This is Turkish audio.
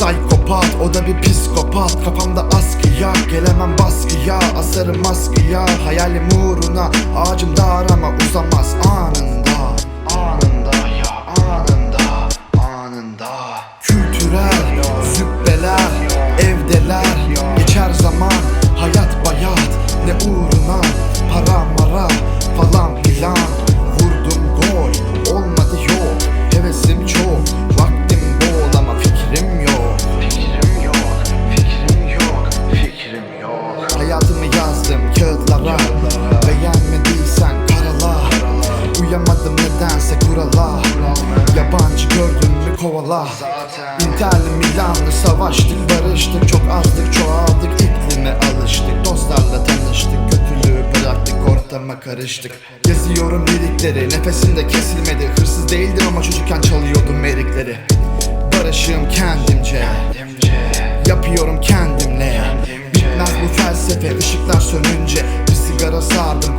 Psikopat o da bir psikopat. Kafamda askıya gelemem baskıya Asarım maskıya hayalim uğruna. Ağacım dar ama uzamaz. eyvallah. Mental midamlı savaş dil barıştık Çok azdık çoğaldık. İklime alıştık? Dostlarla tanıştık kötülüğü bıraktık ortama karıştık. Geziyorum lirikleri nefesimde kesilmedi. Hırsız değildim ama çocukken çalıyordum erikleri. Barışım kendimce. Yapıyorum kendimle. Kendimce. Bitmez bu felsefe ışıklar sönünce. Bir sigara sardım